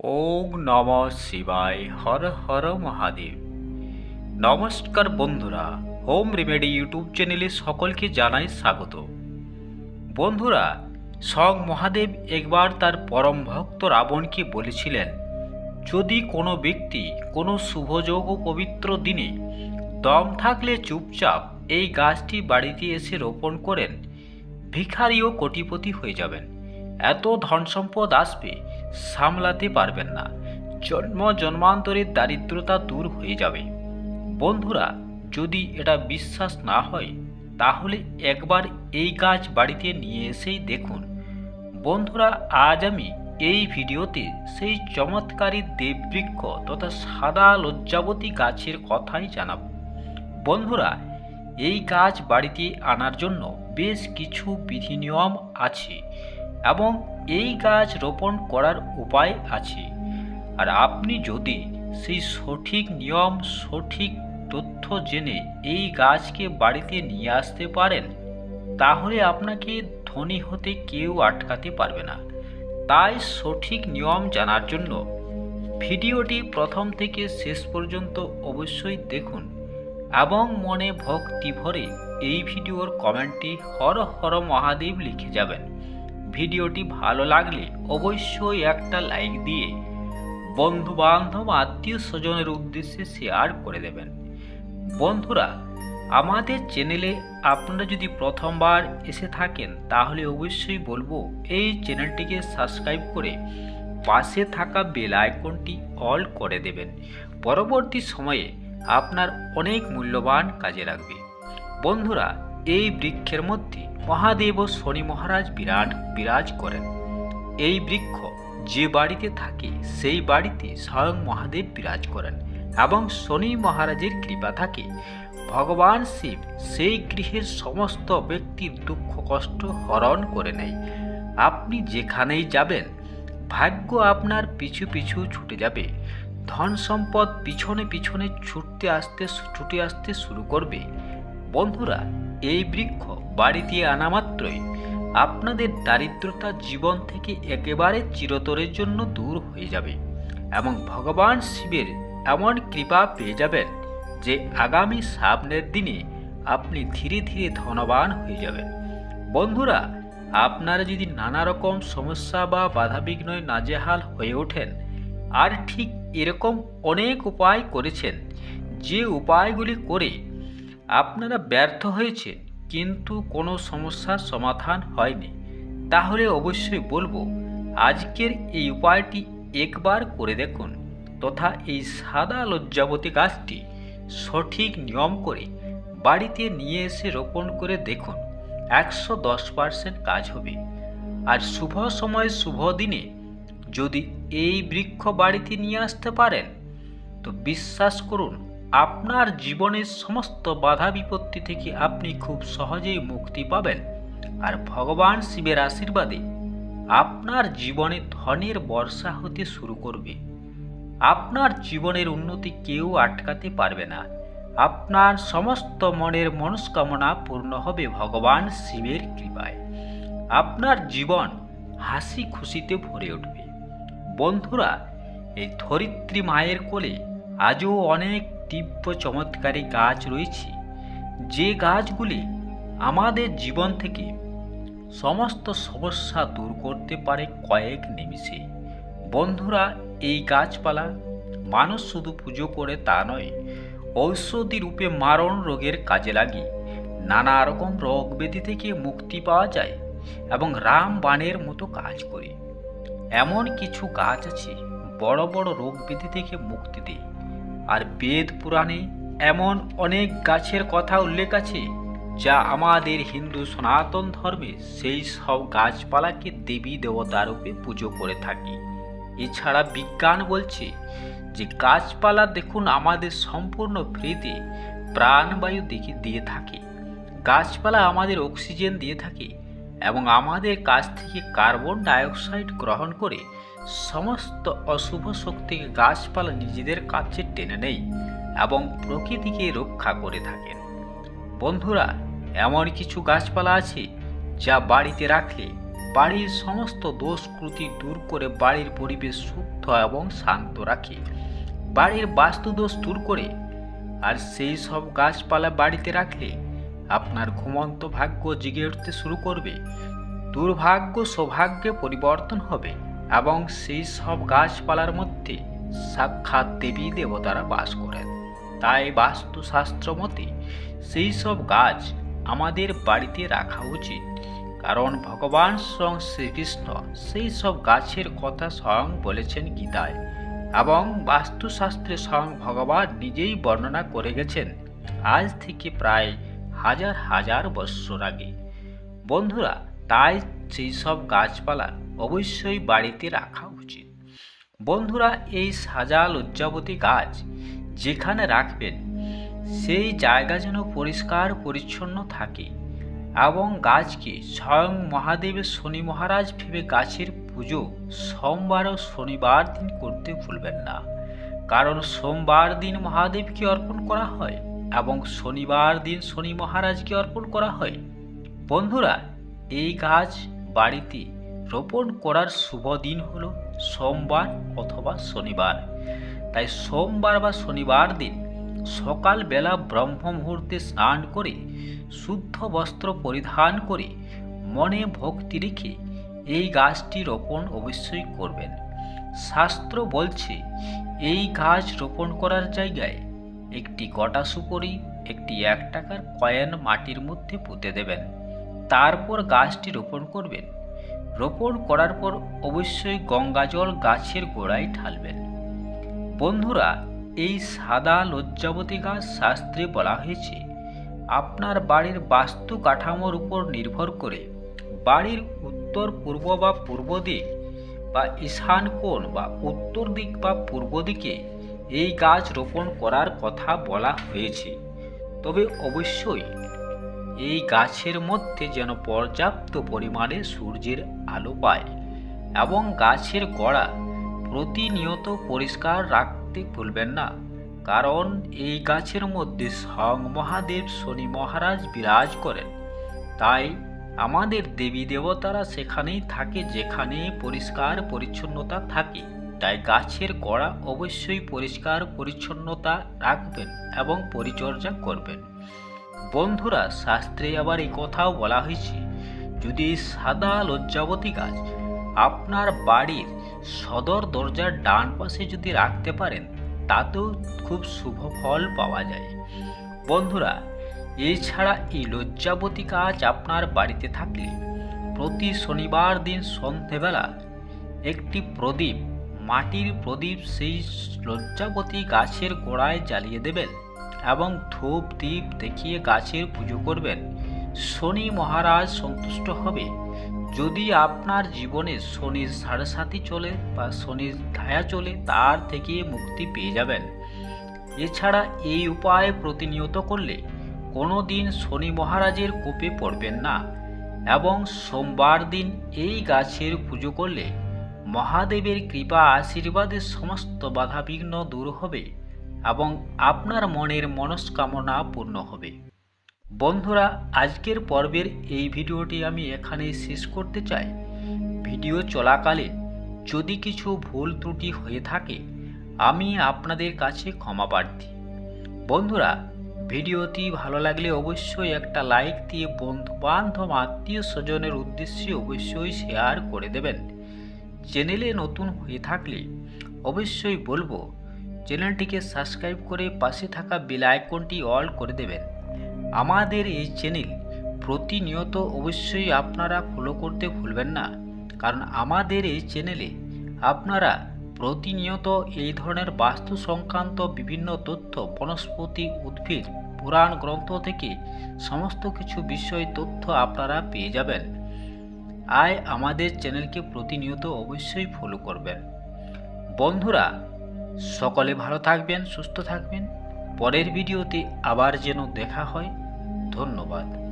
ওম নম শিবায়, হর হর মহাদেব। নমস্কার বন্ধুরা, হোম রেমেডি ইউটিউব চ্যানেলে সকলকে জানাই স্বাগত। বন্ধুরা স্বং মহাদেব একবার তার পরম ভক্ত রাবণকে বলেছিলেন, যদি কোনো ব্যক্তি কোনো শুভযোগ ও পবিত্র দিনে দম থাকলে চুপচাপ এই গাছটি বাড়িতে এসে রোপণ করেন ভিখারি ও কোটিপতি হয়ে যাবেন। এত ধন সম্পদ আসবে সামলাতে পারবেন না। জন্ম, জন্মান্তরের দারিদ্রতা দূর হয়ে যাবে। বন্ধুরা, যদি এটা বিশ্বাস না হয়, তাহলে একবার এই গাছ বাড়িতে নিয়ে এসেই দেখুন। বন্ধুরা, আজ আমি এই ভিডিওতে সেই চমৎকারী দেববৃক্ষ তথা সাদা লজ্জাবতী গাছের কথাই জানাব। বন্ধুরা, এই গাছ বাড়িতে আনার জন্য বেশ কিছু বিধি নিয়ম আছে এবং এই গাছ রোপণ করার উপায় আছে। আর আপনি যদি সেই সঠিক নিয়ম, সঠিক তথ্য জেনে এই গাছকে বাড়িতে নিয়ে আসতে পারেন, তাহলে আপনাকে ধনী হতে কেউ আটকাতে পারবে না। তাই সঠিক নিয়ম জানার জন্য ভিডিওটি প্রথম থেকে শেষ পর্যন্ত অবশ্যই দেখুন এবং মনে ভক্তি ভরে এই ভিডিওর কমেন্টটি হর হর মহাদেব লিখে যাবেন। ভিডিওটি ভালো লাগলে অবশ্যই একটা লাইক দিয়ে বন্ধু বান্ধব আত্মীয় স্বজনের উদ্দেশ্যে শেয়ার করে দেবেন। বন্ধুরা, আমাদের চ্যানেলে আপনারা যদি প্রথমবার এসে থাকেন, তাহলে অবশ্যই বলব এই চ্যানেলটিকে সাবস্ক্রাইব করে পাশে থাকা বেল আইকনটি অল করে দেবেন। পরবর্তী সময়ে আপনার অনেক মূল্যবান কাজে লাগবে। বন্ধুরা, এই বৃক্ষের মধ্যে মহাদেব ও শনি মহারাজ বিরাট বিরাজ করেন। এই বৃক্ষ যে বাড়িতে থাকে, সেই বাড়িতে স্বয়ং মহাদেব বিরাজ করেন এবং শনি মহারাজের কৃপা থাকে। ভগবান শিব সেই গৃহের সমস্ত ব্যক্তির দুঃখ, কষ্ট হরণ করে নেয়। আপনি যেখানেই যাবেন, ভাগ্য আপনার পিছু পিছু ছুটে যাবে। ধন সম্পদ পিছনে পিছনে ছুটতে আসতে, ছুটে আসতে শুরু করবে। বন্ধুরা, এই বৃক্ষ বাড়িতে আনা মাত্রই। আপনাদের দারিদ্রতা জীবন থেকে একেবারে চিরতরের জন্য দূর হয়ে যাবে এবং ভগবান শিবের এমন কৃপা পেয়ে যাবেন যে আগামী সামনের দিনে আপনি ধীরে ধীরে ধনবান হয়ে যাবেন। বন্ধুরা, আপনারা যদি নানা রকম সমস্যা বা বাধাবিঘ্নয় নাজেহাল হয়ে ওঠেন, আর ঠিক এরকম অনেক উপায় করেছেন, যে উপায়গুলি করে আপনারা ব্যর্থ হয়েছে কিন্তু কোনো সমস্যার সমাধান হয়নি। তাহলে অবশ্যই বলব, আজকের এই উপায়টি একবার করে দেখুন তথা এই সাদা লজ্জাবতী গাছটি সঠিক নিয়ম করে বাড়িতে নিয়ে এসে রোপণ করে দেখুন, একশো দশ পার্সেন্ট কাজ হবে। আর শুভ সময় শুভ দিনে যদি এই বৃক্ষ বাড়িতে নিয়ে আসতে পারেন, তো বিশ্বাস করুন আপনার জীবনের সমস্ত বাধা বিপত্তি থেকে আপনি খুব সহজেই মুক্তি পাবেন। আর ভগবান শিবের আশীর্বাদে আপনার জীবনে ধনের বর্ষা হতে শুরু করবে। আপনার জীবনের উন্নতি কেউ আটকাতে পারবে না। আপনার সমস্ত মনের মনস্কামনা পূর্ণ হবে ভগবান শিবের কৃপায়। আপনার জীবন হাসি খুশিতে ভরে উঠবে। বন্ধুরা, এই ধরিত্রী মায়ের কোলে আজও অনেক দিব্য চমৎকারী গাছ রয়েছে। যে গাছগুলি আমাদের জীবন থেকে সমস্ত সমস্যা দূর করতে পারে কয়েক নিমিষে। বন্ধুরা, এই গাছপালা মানুষ শুধু পুজো করে তা নয়, ঔষধি রূপে মারণ রোগের কাজে লাগে। নানা রকম রোগ ব্যাধি থেকে মুক্তি পাওয়া যায় এবং রাম বাণের মতো কাজ করে। এমন কিছু গাছ আছে, বড় বড় রোগ ব্যাধি থেকে মুক্তি দেয়। আর বেদ পুরাণে এমন অনেক গাছের কথা উল্লেখ আছে, যা আমাদের হিন্দু সনাতন ধর্মে সেই সব গাছপালাকে দেবী দেবতা রূপে পুজো করে থাকি। এছাড়া বিজ্ঞান বলছে যে, গাছপালা দেখুন আমাদের সম্পূর্ণ ফ্রিতে প্রাণবায়ু দেখে দিয়ে থাকে। গাছপালা আমাদের অক্সিজেন দিয়ে থাকে এবং আমাদের কাছ থেকে কার্বন ডাইঅক্সাইড গ্রহণ করে সমস্ত অশুভ শক্তিকে গাছপালা নিজেদের কাছে টেনে নেয় এবং প্রকৃতিকে রক্ষা করে থাকেন বন্ধুরা, এমন কিছু গাছপালা আছে যা বাড়িতে রাখলে বাড়ির সমস্ত দোষ ত্রুটি দূর করে বাড়ির পরিবেশ শুদ্ধ এবং শান্ত রাখে। বাড়ির বাস্তুদোষ দূর করে আর সেই সব গাছপালা বাড়িতে রাখলে আপনার ঘুমন্ত ভাগ্য জেগে উঠতে শুরু করবে। দুর্ভাগ্য সৌভাগ্যে পরিবর্তন হবে। এবং সেই সব গাছপালার মধ্যে সাক্ষাৎ দেবী দেবতারা বাস করেন। তাই বাস্তুশাস্ত্র মতে সেই সব গাছ আমাদের বাড়িতে রাখা উচিত। কারণ ভগবান স্বয়ং শ্রীকৃষ্ণ সেই সব গাছের কথা স্বয়ং বলেছেন গীতায় এবং বাস্তুশাস্ত্রে স্বয়ং ভগবান নিজেই বর্ণনা করে গেছেন, আজ থেকে প্রায় হাজার হাজার বৎসর আগে। বন্ধুরা, তাই সেই সব গাছপালা অবশ্যই বাড়িতে রাখা উচিত। বন্ধুরা, এই সাজা লজ্জাবতী গাছ যেখানে রাখবেন, সেই জায়গা যেন পরিষ্কার পরিচ্ছন্ন থাকে এবং গাছকে স্বয়ং মহাদেবের শনি মহারাজ ভেবে গাছের পুজো সোমবার ও শনিবার দিন করতে ভুলবেন না। কারণ সোমবার দিন মহাদেবকে অর্পণ করা হয় এবং শনিবার দিন শনি মহারাজকে অর্পণ করা হয়। বন্ধুরা, এই গাছ বাড়িতে রোপণ করার শুভ দিন হল সোমবার অথবা শনিবার। তাই সোমবার বা শনিবার দিন সকালবেলা ব্রহ্ম মুহূর্তে স্নান করে, শুদ্ধ বস্ত্র পরিধান করে মনে ভক্তি রেখে এই গাছটি রোপণ অবশ্যই করবেন। শাস্ত্র বলছে, এই গাছ রোপণ করার জায়গায় একটি গোটা সুপরি, একটি এক টাকার কয়েন মাটির মধ্যে পুঁতে দেবেন। তারপর গাছটি রোপণ করবেন। রোপণ করার পর অবশ্যই গঙ্গাজল গাছের গোড়ায় ঢালবেন। বন্ধুরা, এই সাদা লজ্জাবতী গাছ শাস্ত্রে বলা হয়েছে, আপনার বাড়ির বাস্তু কাঠামোর উপর নির্ভর করে বাড়ির উত্তর পূর্ব বা পূর্ব দিক বা ঈশান কোণ বা উত্তর দিক বা পূর্ব দিকে এই গাছ রোপণ করার কথা বলা হয়েছে। তবে অবশ্যই এই গাছের মধ্যে যেন পর্যাপ্ত পরিমাণে সূর্যের আলো পায় এবং গাছের গোড়া প্রতিনিয়ত পরিষ্কার রাখতে ভুলবেন না। কারণ এই গাছের মধ্যে স্বয়ং মহাদেব শনি মহারাজ বিরাজ করেন। তাই আমাদের দেবী দেবতারা সেখানেই থাকে যেখানে পরিষ্কার পরিচ্ছন্নতা থাকে। তাই গাছের গোড়া অবশ্যই পরিষ্কার পরিচ্ছন্নতা রাখবেন এবং পরিচর্যা করবেন। বন্ধুরা, শাস্ত্রে আবার এই কথাও বলা হয়েছে, যদি সাদা লজ্জাবতী গাছ আপনার বাড়ির সদর দরজার ডান পাশে যদি রাখতে পারেন, তাতেও খুব শুভ ফল পাওয়া যায়। বন্ধুরা, এছাড়া এই লজ্জাবতী গাছ আপনার বাড়িতে থাকলে প্রতি শনিবার দিন সন্ধেবেলা একটি প্রদীপ, মাটির প্রদীপ, সেই লজ্জাবতী গাছের গোড়ায় জ্বালিয়ে দেবেন। এবং ধূপ দ্বীপ দেখিয়ে গাছের পুজো করবেন। শনি মহারাজ সন্তুষ্ট হবে। যদি আপনার জীবনে শনির সাড়ে চলে বা শনির ধায়া চলে, তার থেকে মুক্তি পেয়ে যাবেন। এছাড়া এই উপায় প্রতিনিয়ত করলে কোনো দিন শনি মহারাজের কোপে পড়বেন না এবং সোমবার দিন এই গাছের পুজো করলে মহাদেবের কৃপা আশীর্বাদের সমস্ত বাধাবিঘ্ন দূর হবে। এবং আপনার মনের মনস্কামনা পূর্ণ হবে। বন্ধুরা, আজকের পর্বের এই ভিডিওটি আমি এখানেই শেষ করতে চাই। ভিডিও চলাকালীন যদি কিছু ভুল ত্রুটি হয়ে থাকে, আমি আপনাদের কাছে ক্ষমা প্রার্থী। বন্ধুরা, ভিডিওটি ভালো লাগলে অবশ্যই একটা লাইক দিয়ে বন্ধু বান্ধব আত্মীয় স্বজনের উদ্দেশ্যে অবশ্যই শেয়ার করে দেবেন। চ্যানেলে নতুন হয়ে থাকলে অবশ্যই বলব চ্যানেলটিকে সাবস্ক্রাইব করে পাশে থাকা বেল আইকনটি অল করে দেবেন। আমাদের এই চ্যানেল প্রতিনিয়ত অবশ্যই আপনারা ফলো করতে ভুলবেন না, কারণ আমাদের এই চ্যানেলে আপনারা প্রতিনিয়ত এই ধরনের বাস্তু সংক্রান্ত বিভিন্ন তথ্য, বনস্পতি, উদ্ভিদ, পুরাণ গ্রন্থ থেকে সমস্ত কিছু বিষয় তথ্য আপনারা পেয়ে যাবেন। আয় আমাদের চ্যানেলকে প্রতিনিয়ত অবশ্যই ফলো করবেন। বন্ধুরা সকলে ভালো থাকবেন সুস্থ থাকবেন। পরের ভিডিওতে আবার যেন দেখা হয়। ধন্যবাদ।